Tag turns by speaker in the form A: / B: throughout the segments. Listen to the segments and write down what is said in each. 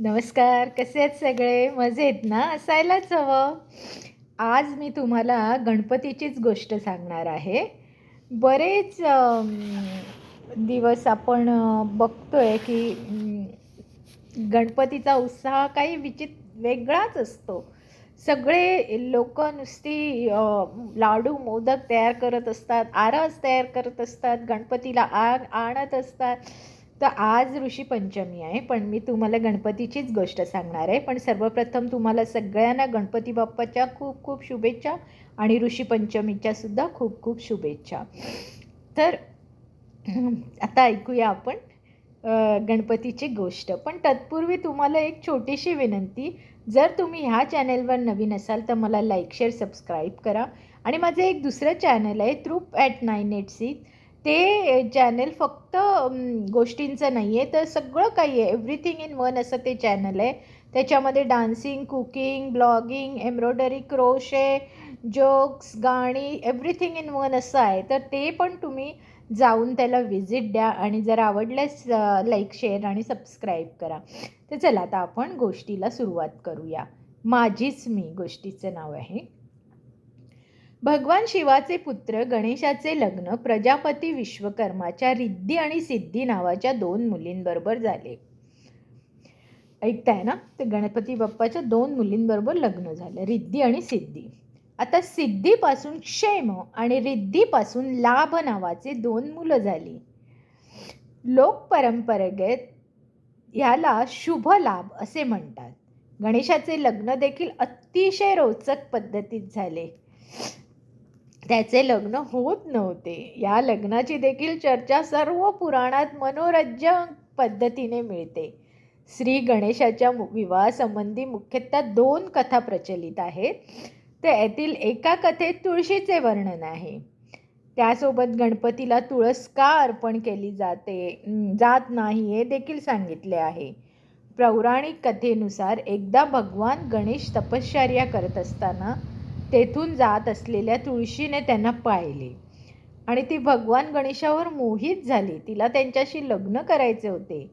A: नमस्कार कसे आहेत सगळे? मजेत ना? असायलाच हवं. आज मी तुम्हाला गणपतीचीच गोष्ट सांगणार आहे. बरेच दिवस आपण बघतो आहे की गणपतीचा उत्साह काही विचित वेगळाच असतो. सगळे लोक नुसती लाडू मोदक तयार करत असतात आरस तयार करत असतात गणपतीला आ आणत असतात. तर आज ऋषी पंचमी आहे पण मी तुम्हाला गणपतीचीच गोष्ट सांगणार आहे. पण सर्वप्रथम तुम्हाला सगळ्यांना गणपती बाप्पाच्या खूप खूप शुभेच्छा आणि ऋषी सुद्धा खूप खूप शुभेच्छा. तर आता ऐकूया आपण गणपतीची गोष्ट. पण तत्पूर्वी तुम्हाला एक छोटीशी विनंती. जर तुम्ही ह्या चॅनलवर नवीन असाल तर मला लाईक शेअर सबस्क्राईब करा. आणि माझं एक दुसरं चॅनल आहे troop at nine eight six ते चॅनल फक्त गोष्टींचं नाही आहे तर सगळं काही आहे. एव्हरीथिंग इन वन असं ते चॅनल आहे. त्याच्यामध्ये dancing cooking blogging embroidery crochet jokes गाणी एव्हरीथिंग इन वन असं आहे. तर ते पण तुम्ही जाऊन त्याला व्हिजिट द्या आणि जर आवडल्यास लाईक शेअर आणि सबस्क्राईब करा. तर चला आता आपण गोष्टीला सुरुवात करूया. माझीच मी गोष्टीचं नाव आहे. भगवान शिवाचे पुत्र गणेशाचे लग्न प्रजापती विश्वकर्माच्या रिद्धी आणि सिद्धी नावाच्या दोन मुलींबरोबर झाले. ऐकताय ना? ते गणपती बाप्पाच्या दोन मुलींबरोबर लग्न झालं रिद्धी आणि सिद्धी. आता सिद्धीपासून क्षेम आणि रिद्धीपासून लाभ नावाचे दोन मुलं झाली. लोकपरंपरेगत ह्याला शुभ लाभ असे म्हणतात. गणेशाचे लग्न देखील अतिशय रोचक पद्धतीत झाले. त्याचे लग्न होत नव्हते. या लग्नाची देखील चर्चा सर्व पुराणात मनोरंजक पद्धतीने मिळते. श्री गणेशाच्या मु- विवाहासंबंधी मुख्यतः दोन कथा प्रचलित आहेत. त्यातील एका कथेत तुळशीचे वर्णन आहे. त्यासोबत गणपतीला तुळस का अर्पण केली जाते जात नाही हे देखील सांगितले आहे. पौराणिक कथेनुसार एकदा भगवान गणेश तपश्चर्या करत असताना तेथून जात असलेल्या तुळशीने त्यांना पाळले. आणि ती भगवान गणेशावर मोहित झाली. तिला त्यांच्याशी लग्न करायचे होते.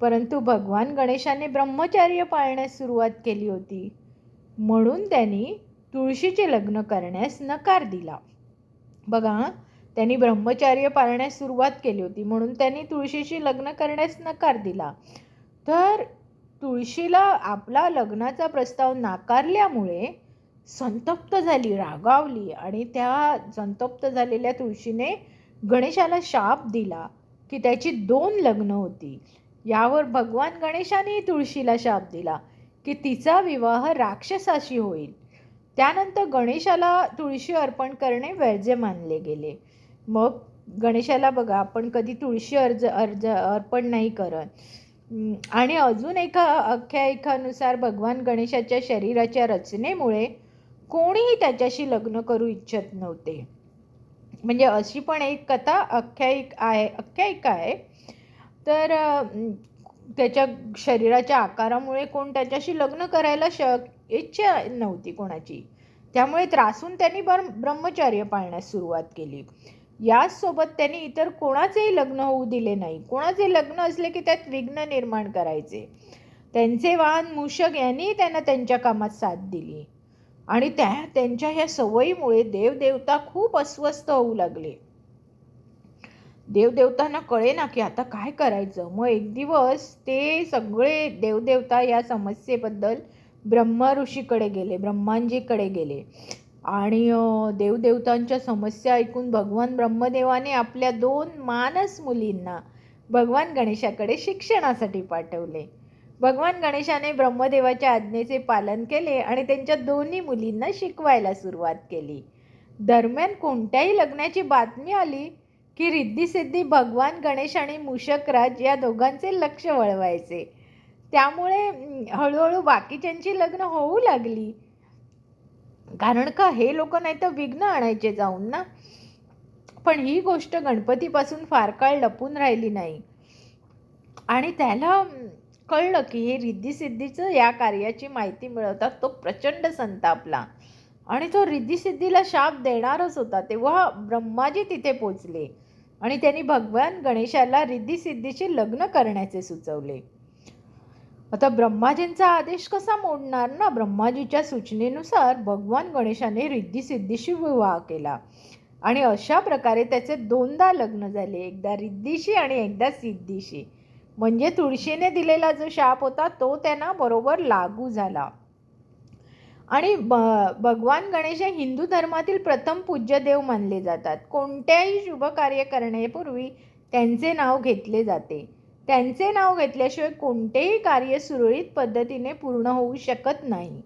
A: परंतु भगवान गणेशाने ब्रह्मचार्य पाळण्यास सुरुवात केली होती. म्हणून त्यांनी तुळशीचे लग्न करण्यास नकार दिला. बघा त्यांनी ब्रह्मचार्य पाळण्यास सुरुवात केली होती. म्हणून त्यांनी तुळशीशी लग्न करण्यास नकार दिला. तर तुळशीला आपला लग्नाचा प्रस्ताव नाकारल्यामुळे संतप्त झाली रागावली आणि त्या संतप्त झालेल्या तुळशीने गणेशाला शाप दिला की त्याची दोन लग्न होती यावर भगवान गणेशाने तुळशीला शाप दिला की तिचा विवाह राक्षसाशी होईल. त्यानंतर गणेशाला तुळशी अर्पण करणे वर्ज्य मानले गेले. मग गणेशाला बघा आपण कधी तुळशी अर्ज अर्ज अर्पण नाही करत. आणि अजून एका आख्यायिकानुसार भगवान गणेशाच्या शरीराच्या रचनेमुळे कोणीही त्याच्याशी लग्न करू इच्छित नव्हते. म्हणजे अशी पण एक कथा आख्यायिक आहे आख्यायिका आहे. तर त्याच्या शरीराच्या आकारामुळे कोण त्याच्याशी लग्न करायला श इच्छा नव्हती कोणाची. त्यामुळे त्रासून त्यांनी बर ब्रह्मचर्य पाळण्यास सुरुवात केली. याचसोबत त्यांनी इतर कोणाचेही लग्न होऊ दिले नाही. कोणाचे लग्न असले की त्यात विघ्न निर्माण करायचे. त्यांचे वाहन मूषक यांनी त्यांना त्यांच्या कामात साथ दिली. आणि त्या त्यांच्या ह्या सवयीमुळे देवदेवता खूप अस्वस्थ होऊ लागले. देवदेवतांना कळे ना की आता काय करायचं? मग एक दिवस ते सगळे देवदेवता या समस्येबद्दल ब्रह्मा ऋषीकडे गेले ब्रह्मांजीकडे गेले. आणि देवदेवतांच्या समस्या ऐकून भगवान ब्रह्मदेवाने आपल्या दोन मानस मुलींना भगवान गणेशाकडे शिक्षणासाठी पाठवले. भगवान गणेशाने ब्रह्मदेवाच्या आज्ञेचे पालन केले आणि त्यांच्या दोन्ही मुलींना शिकवायला सुरुवात केली. दरम्यान कोणत्याही लग्नाची बातमी आली की रिद्धिसिद्धी भगवान गणेश आणि मुशकराज या दोघांचे लक्ष वळवायचे. त्यामुळे हळूहळू बाकीच्यांची लग्न होऊ लागली. कारण का हे लोक नाही तर विघ्न आणायचे जाऊन ना? पण ही गोष्ट गणपतीपासून फार काळ लपून राहिली नाही. आणि त्याला कळलं की हे रिद्धिसिद्धीचं या कार्याची माहिती मिळवतात तो प्रचंड संतापला. आणि तो रिद्धिसिद्धीला शाप देणारच होता तेव्हा ब्रह्माजी तिथे पोचले. आणि त्यांनी भगवान गणेशाला रिद्धिसिद्धीशी लग्न करण्याचे सुचवले. आता ब्रह्माजींचा आदेश कसा मोडणार ना? ब्रह्माजीच्या सूचनेनुसार भगवान गणेशाने रिद्धी विवाह केला. आणि अशा प्रकारे त्याचे दोनदा लग्न झाले एकदा रिद्धीशी आणि एकदा सिद्धीशी. म्हणजे तुळशीने दिलेला जो शाप होता तो त्यांना बरोबर लागू झाला. आणि ब भगवान गणेश हे हिंदू धर्मातील प्रथम पूज्य देव मानले जातात. कोणत्याही शुभ कार्य करण्यापूर्वी त्यांचे नाव घेतले जाते. त्यांचे नाव घेतल्याशिवाय कोणतेही कार्य सुरळीत पद्धतीने पूर्ण होऊ शकत नाही.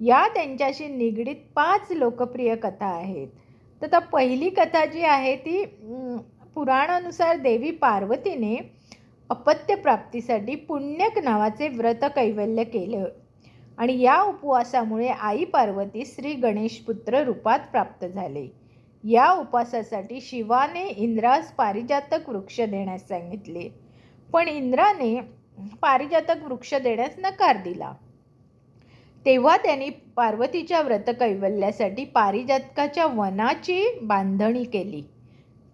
A: या त्यांच्याशी निगडीत पाच लोकप्रिय कथा आहेत. तर आता पहिली कथा जी आहे ती पुराणानुसार देवी पार्वतीने अपत्यप्राप्तीसाठी पुण्यक नावाचे व्रत कैवल्य केले. आणि या उपवासामुळे आई पार्वती श्री गणेशपुत्र रूपात प्राप्त झाले. या उपवासासाठी शिवाने इंद्रास पारिजातक वृक्ष देण्यास सांगितले. पण इंद्राने पारिजातक वृक्ष देण्यास नकार दिला. तेव्हा त्यांनी पार्वतीच्या व्रत कैवल्यासाठी पारिजातकाच्या वनाची बांधणी केली.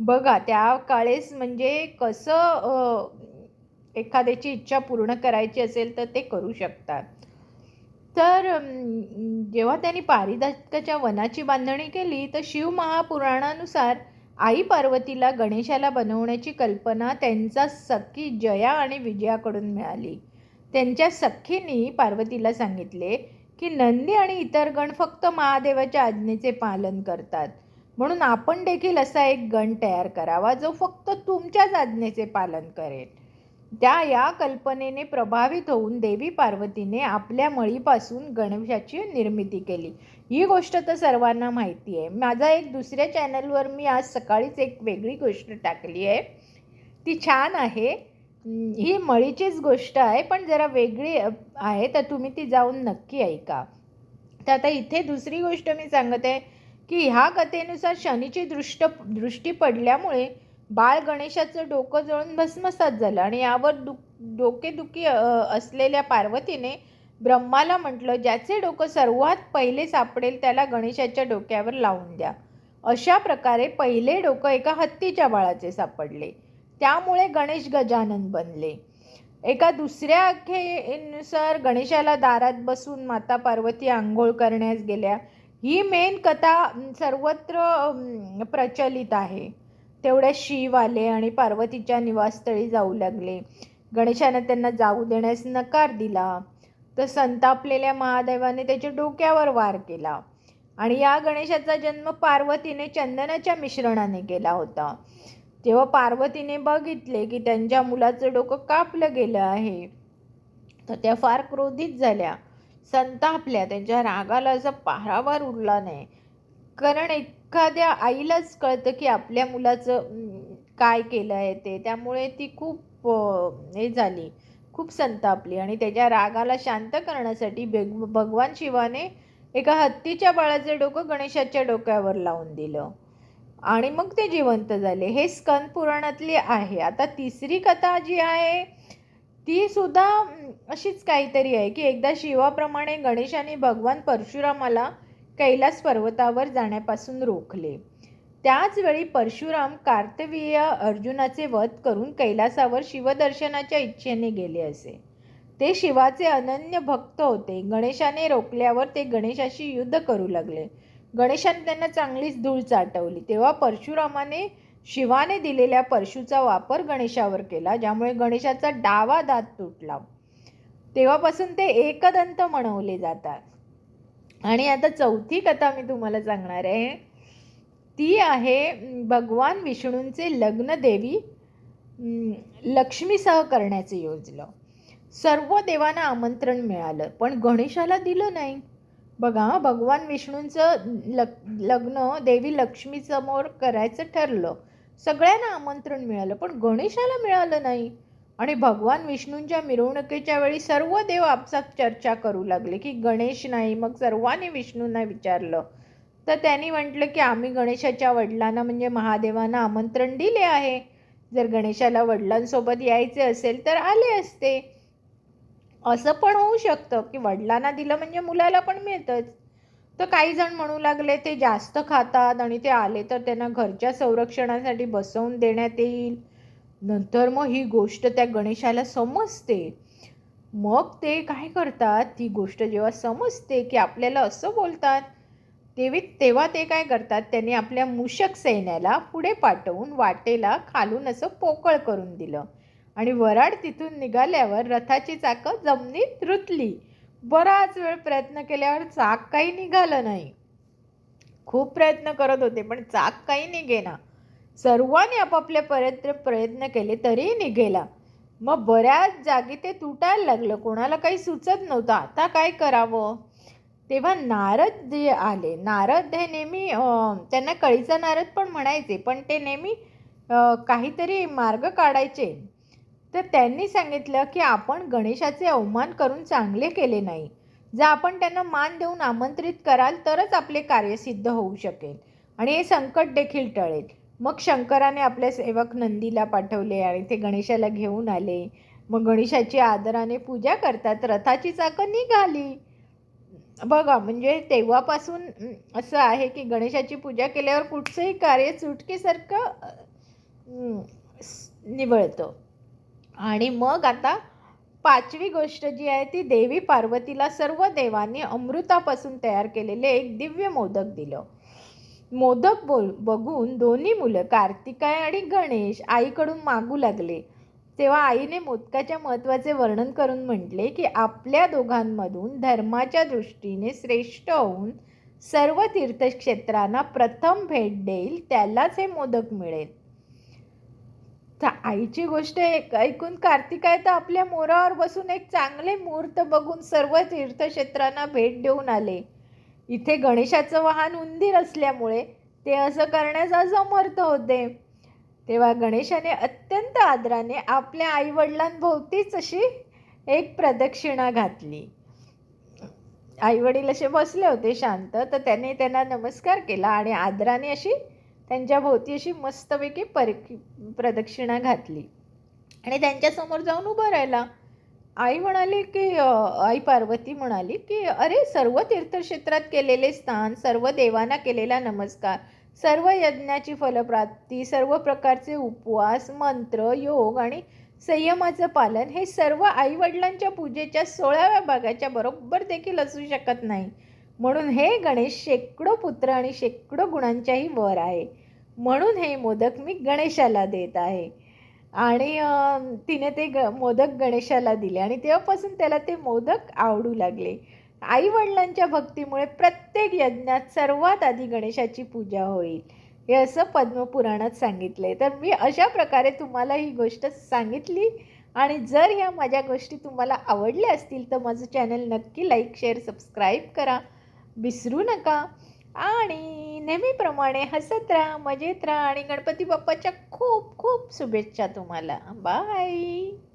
A: बघा त्या काळेस म्हणजे कसं एखाद्याची इच्छा पूर्ण करायची असेल तर ते करू शकतात. तर जेव्हा त्यांनी पारिजातकाच्या वनाची बांधणी केली तर शिव महापुराणानुसार आई पार्वतीला गणेशाला बनवण्याची कल्पना त्यांचा सखी जया आणि विजयाकडून मिळाली. त्यांच्या सखींनी पार्वतीला सांगितले की नंदी आणि इतर गण फक्त महादेवाच्या आज्ञेचे पालन करतात. म्हणून आपण देखील असा एक गण तयार करावा जो फक्त तुमच्याच आज्ञेचे पालन करेल. त्या या कल्पनेने प्रभावित होऊन देवी पार्वतीने आपल्या मळीपासून गणेशाची निर्मिती केली. ही गोष्ट तर सर्वांना माहिती आहे. माझा एक दुसऱ्या चॅनलवर मी आज सकाळीच एक वेगळी गोष्ट टाकली आहे. ती छान आहे. ही मळीचीच गोष्ट आहे पण जरा वेगळी आहे तर तुम्ही ती जाऊन नक्की ऐका. तर आता इथे दुसरी गोष्ट मी सांगत आहे की ह्या कथेनुसार शनीची दृष्ट दृष्टी पडल्यामुळे बाळ गणेशाचं डोकं जळून भस्मसात झालं आणि यावर दु डोकेदुखी असलेल्या पार्वतीने ब्रह्माला म्हटलं ज्याचे डोकं सर्वात पहिले सापडेल त्याला गणेशाच्या डोक्यावर लावून द्या. अशा प्रकारे पहिले डोकं एका हत्तीच्या बाळाचे सापडले. त्यामुळे गणेश गजानन बनले. एका दुसऱ्या अखेनुसार गणेशाला दारात बसून माता पार्वती आंघोळ करण्यास गेल्या. ही मेन कथा सर्वत्र प्रचलित आहे. तेवढ्या शिव आले आणि पार्वतीच्या निवासस्थळी जाऊ लागले. गणेशाने त्यांना जाऊ देण्यास नकार दिला. तर संतापलेल्या महादेवाने त्याच्या डोक्यावर वार केला आणि या गणेशाचा जन्म पार्वतीने चंदनाच्या मिश्रणाने केला होता. तेव्हा पार्वतीने बघितले की त्यांच्या मुलाचं डोकं कापलं गेलं आहे. तर त्या फार क्रोधित झाल्या. संतापल्या. त्यांच्या रागाला असा पारावार उरला नाही. कारण एखाद्या आईलाच कळतं की आपल्या मुलाचं काय केलं आहे ते. त्यामुळे ती खूप हे झाली. खूप संतापली आणि त्याच्या रागाला शांत करण्यासाठी बेग भगवान शिवाने एका हत्तीच्या बाळाचे डोकं गणेशाच्या डोक्यावर लावून दिलं. आणि मग ते जिवंत झाले. हे स्कंद पुराणातली आहे. आता तिसरी कथा जी आहे ती सुद्धा अशीच काहीतरी आहे की एकदा शिवाप्रमाणे गणेशाने भगवान परशुरामाला कैलास पर्वतावर जाण्यापासून रोखले. त्याचवेळी परशुराम कार्तवीय अर्जुनाचे वध करून कैलासावर शिवदर्शनाच्या इच्छेने गेले असे. ते शिवाचे अनन्य भक्त होते. गणेशाने रोखल्यावर ते गणेशाशी युद्ध करू लागले. गणेशाने त्यांना चांगलीच धूळ चाटवली. तेव्हा परशुरामाने शिवाने दिलेल्या परशुचा वापर गणेशावर केला ज्यामुळे गणेशाचा डावा दात तुटला. तेव्हापासून ते एकदंत म्हणवले जातात. आणि आता चौथी कथा मी तुम्हाला सांगणार आहे. ती आहे भगवान विष्णूंचे लग्न देवी लक्ष्मीसह करण्याचे योजलं. सर्व देवांना आमंत्रण मिळालं पण गणेशाला दिलं नाही. बघा भगवान विष्णूंचं लग लग्न देवी लक्ष्मीसमोर करायचं ठरलं. सगळ्यांना आमंत्रण मिळालं पण गणेशाला मिळालं नाही. आणि भगवान विष्णूंच्या मिरवणुकीच्या वेळी सर्व देव आपसात चर्चा करू लागले की गणेश नाही मग सर्वांनी विष्णूंना विचारलं. तर त्यांनी म्हटलं की आम्ही गणेशाच्या वडिलांना म्हणजे महादेवांना आमंत्रण दिले आहे. जर गणेशाला वडिलांसोबत यायचे असेल तर आले असते. असं पण होऊ शकतं की वडिलांना दिलं म्हणजे मुलाला पण मिळतंच. तर काही जण म्हणू लागले ते जास्त खातात आणि ते आले तर त्यांना घरच्या संरक्षणासाठी बसवून देण्यात येईल. नंतर मग ही गोष्ट त्या गणेशाला समजते. मग ते काय करतात? ती गोष्ट जेव्हा समजते की आपल्याला असं बोलतात तेवी तेव्हा ते काय करतात? त्यांनी आपल्या मूषक सैन्याला पुढे पाठवून वाटेला खालून असं पोकळ करून दिलं. आणि वराड तिथून निघाल्यावर रथाची चाकं जमिनीत रुतली. बराच वेळ प्रयत्न केल्यावर चाक काही निघालं नाही. खूप प्रयत्न करत होते पण चाक काही निघेना. सर्वांनी आपापल्या पर्यंत प्रयत्न केले तरीही निघेला. मग बऱ्याच जागी ते तुटायला लागलं. कोणाला काही सुचत नव्हतं. आता काय करावं? तेव्हा नारद जे आले. नारद हे नेहमी त्यांना कळीचा नारद पण म्हणायचे पण ते नेहमी काहीतरी मार्ग काढायचे. तर त्यांनी सांगितलं की आपण गणेशाचे अवमान करून चांगले केले नाही. जर आपण त्यांना मान देऊन आमंत्रित कराल तरच आपले कार्य सिद्ध होऊ शकेल. आणि हे संकट देखील टळेल. मग शंकराने आपले सेवक नंदीला पाठवले आणि ते गणेशाला घेऊन आले. मग गणेशाची आदराने पूजा करतात. रथाची चाकं निघाली. बघा म्हणजे तेव्हापासून असं आहे की गणेशाची पूजा केल्यावर कुठचंही कार्य चुटकीसारखं निवळतं. आणि मग आता पाचवी गोष्ट जी आहे ती देवी पार्वतीला सर्व देवांनी अमृतापासून तयार केलेले एक दिव्य मोदक दिलं. मोदक बोल बघून दोन्ही मुलं कार्तिकाय आणि गणेश आईकडून मागू लागले. तेव्हा आईने मोदकाच्या महत्त्वाचे वर्णन करून म्हटले की आपल्या दोघांमधून धर्माच्या दृष्टीने श्रेष्ठ होऊन सर्व तीर्थक्षेत्रांना प्रथम भेट देईल त्यालाच हे मोदक मिळेल. तर आईची गोष्ट एक ऐकून कार्तिकाय तर आपल्या मोरावर बसून एक चांगले मुहूर्त बघून सर्व तीर्थक्षेत्रांना भेट देऊन आले. इथे गणेशाचं वाहन उंदीर असल्यामुळे ते असं करण्यास असमर्थ होते. तेव्हा गणेशाने अत्यंत आदराने आपल्या आईवडिलांभोवतीच अशी एक प्रदक्षिणा घातली. आईवडील असे बसले होते शांत तर त्याने त्यांना नमस्कार केला आणि आदराने अशी त्यांच्या भोवती अशी मस्तपैकी पर प्रदक्षिणा घातली. आणि त्यांच्यासमोर जाऊन उभं राहिला. आई म्हणाली की आई पार्वती म्हणाली की अरे सर्व तीर्थक्षेत्रात केलेले स्नान सर्व देवांना केलेला नमस्कार सर्व यज्ञाची फलप्राप्ती सर्व प्रकारचे उपवास मंत्र योग आणि संयमाचं पालन हे सर्व आईवडिलांच्या पूजेच्या सोळाव्या भागाच्या बरोबर देखील असू शकत नाही. म्हणून हे गणेश शेकडो पुत्र आणि शेकडो गुणांच्याही वर आहे. म्हणून हे मोदक मी गणेशाला देत आहे. आणि तिने ते ग मोदक गणेशाला दिले आणि तेव्हापासून त्याला ते मोदक आवडू लागले. आई वडिलांच्या भक्तीमुळे प्रत्येक यज्ञात सर्वात आधी गणेशाची पूजा होईल हे असं पद्मपुराणात सांगितले तर मी अशा प्रकारे तुम्हाला ही गोष्ट सांगितली आणि जर ह्या माझ्या गोष्टी तुम्हाला आवडल्या असतील तर माझं चॅनल नक्की लाईक शेअर सबस्क्राईब करा. विसरू नका. आणि नेहमीप्रमाणे हसत राहा मजेत राहा आणि गणपती बाप्पाच्या खूप खूप शुभेच्छा तुम्हाला. बाय.